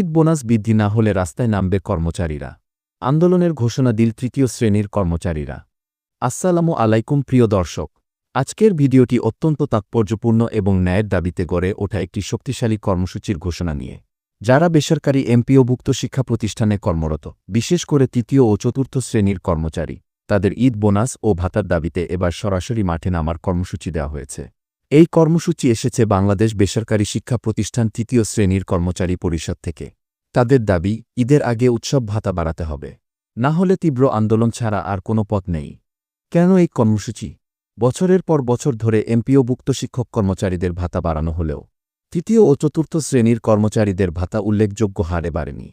Eid bonus বৃদ্ধি না হলে রাস্তায় নামবে কর্মচারীরা। আন্দোলনের ঘোষণা দিল তৃতীয় শ্রেণির কর্মচারীরা। আসসালামু আলাইকুম, প্রিয় দর্শক। আজকের ভিডিওটি অত্যন্ত তাৎপর্যপূর্ণ এবং ন্যায়ের দাবিতে গড়ে ওঠা একটি শক্তিশালী কর্মসূচির ঘোষণা নিয়ে। যারা বেসরকারি এমপিওভুক্ত শিক্ষা প্রতিষ্ঠানে কর্মরত, বিশেষ করে তৃতীয় ও চতুর্থ শ্রেণির কর্মচারী, তাদের ঈদ বোনাস ও ভাতার দাবিতে এবার সরাসরি মাঠে নামার কর্মসূচি দেওয়া হয়েছে। এই কর্মসূচি এসেছে বাংলাদেশ বেসরকারি শিক্ষা প্রতিষ্ঠান তৃতীয় শ্রেণির কর্মচারী পরিষদ থেকে। তাদের দাবি, ঈদের আগে উৎসব ভাতা বাড়াতে হবে। না হলে তীব্র আন্দোলন ছাড়া আর কোনো পথ নেই। কেন এই কর্মসূচি? বছরের পর বছর ধরে এমপিওভুক্ত শিক্ষক কর্মচারীদের ভাতা বাড়ানো হলেও, তৃতীয় ও চতুর্থ শ্রেণির কর্মচারীদের ভাতা উল্লেখযোগ্য হারে বাড়েনি।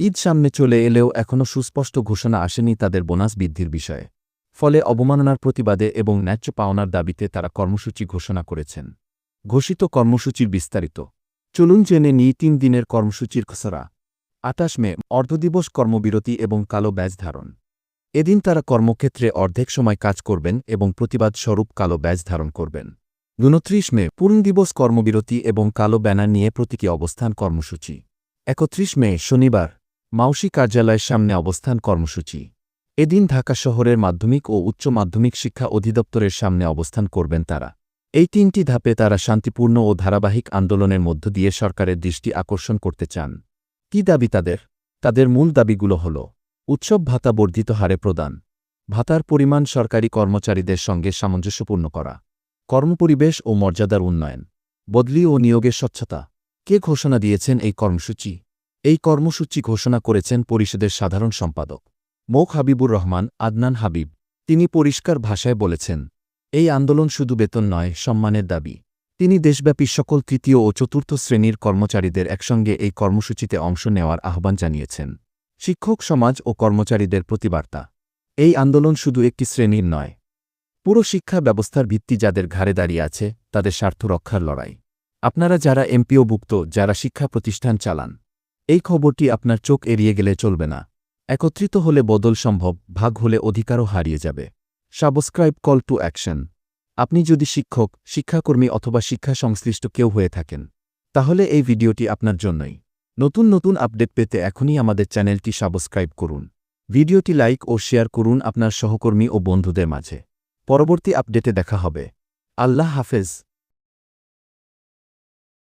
ঈদ সামনে চলে এলেও এখনও সুস্পষ্ট ঘোষণা আসেনি তাদের বোনাস বৃদ্ধির বিষয়ে। ফলে অবমাননার প্রতিবাদে এবং ন্যায্য পাওনার দাবিতে তারা কর্মসূচি ঘোষণা করেছেন। ঘোষিত কর্মসূচির বিস্তারিত। চলুন জেনে নিই তিন দিনের কর্মসূচির খসড়া। আটাশ মে, অর্ধদিবস কর্মবিরতি এবং কালো ব্যাজ ধারণ। এদিন তারা কর্মক্ষেত্রে অর্ধেক সময় কাজ করবেন এবং প্রতিবাদ স্বরূপ কালো ব্যাজ ধারণ করবেন। উনত্রিশ মে পূর্ণ দিবস কর্মবিরতি এবং কালো ব্যানার নিয়ে প্রতীকী অবস্থান কর্মসূচি। একত্রিশ মে, শনিবার, মাউসি কার্যালয়ের সামনে অবস্থান কর্মসূচি। এদিন ঢাকা শহরের মাধ্যমিক ও উচ্চ মাধ্যমিক শিক্ষা অধিদপ্তরের সামনে অবস্থান করবেন তারা। এই তিনটি ধাপে তারা শান্তিপূর্ণ ও ধারাবাহিক আন্দোলনের মধ্য দিয়ে সরকারের দৃষ্টি আকর্ষণ করতে চান। কি দাবি তাদের? তাদের মূল দাবিগুলো হল, উৎসব ভাতা বর্ধিত হারে প্রদান, ভাতার পরিমাণ সরকারি কর্মচারীদের সঙ্গে সামঞ্জস্যপূর্ণ করা, কর্মপরিবেশ ও মর্যাদার উন্নয়ন, বদলি ও নিয়োগের স্বচ্ছতা। কে ঘোষণা দিয়েছেন এই কর্মসূচি? এই কর্মসূচি ঘোষণা করেছেন পরিষদের সাধারণ সম্পাদক। মোক হাবিবুর রহমান, আদনান হাবিব, তিনি পরিষ্কার ভাষায় বলেছেন, এই আন্দোলন শুধু বেতন নয়, সম্মানের দাবি। তিনি দেশব্যাপী সকল তৃতীয় ও চতুর্থ শ্রেণির কর্মচারীদের একসঙ্গে এই কর্মসূচিতে অংশ নেওয়ার আহ্বান জানিয়েছেন। শিক্ষক সমাজ ও কর্মচারীদের প্রতিবার্তা। এই আন্দোলন শুধু একটি শ্রেণির নয়। পুরো শিক্ষা ব্যবস্থার ভিত্তি যাদের ঘাড়ে দাঁড়িয়ে আছে, তাদের স্বার্থ রক্ষার লড়াই। আপনারা যারা এমপিওভুক্ত, যারা শিক্ষা প্রতিষ্ঠান চালান, এই খবরটি আপনার চোখ এড়িয়ে গেলে চলবে না। একত্রিত হলে বদল সম্ভব, ভাগ হলে অধিকারও হারিয়ে যাবে। Subscribe call to action. আপনি যদি শিক্ষক, শিক্ষাকর্মী অথবা শিক্ষা সংশ্লিষ্ট কেউ হয়ে থাকেন, তাহলে এই ভিডিওটি আপনার জন্যই। নতুন নতুন আপডেট পেতে এখনই আমাদের চ্যানেলটি সাবস্ক্রাইব করুন। ভিডিওটি লাইক ও শেয়ার করুন আপনার সহকর্মী ও বন্ধুদের মাঝে। পরবর্তী আপডেটে দেখা হবে। আল্লাহ হাফেজ।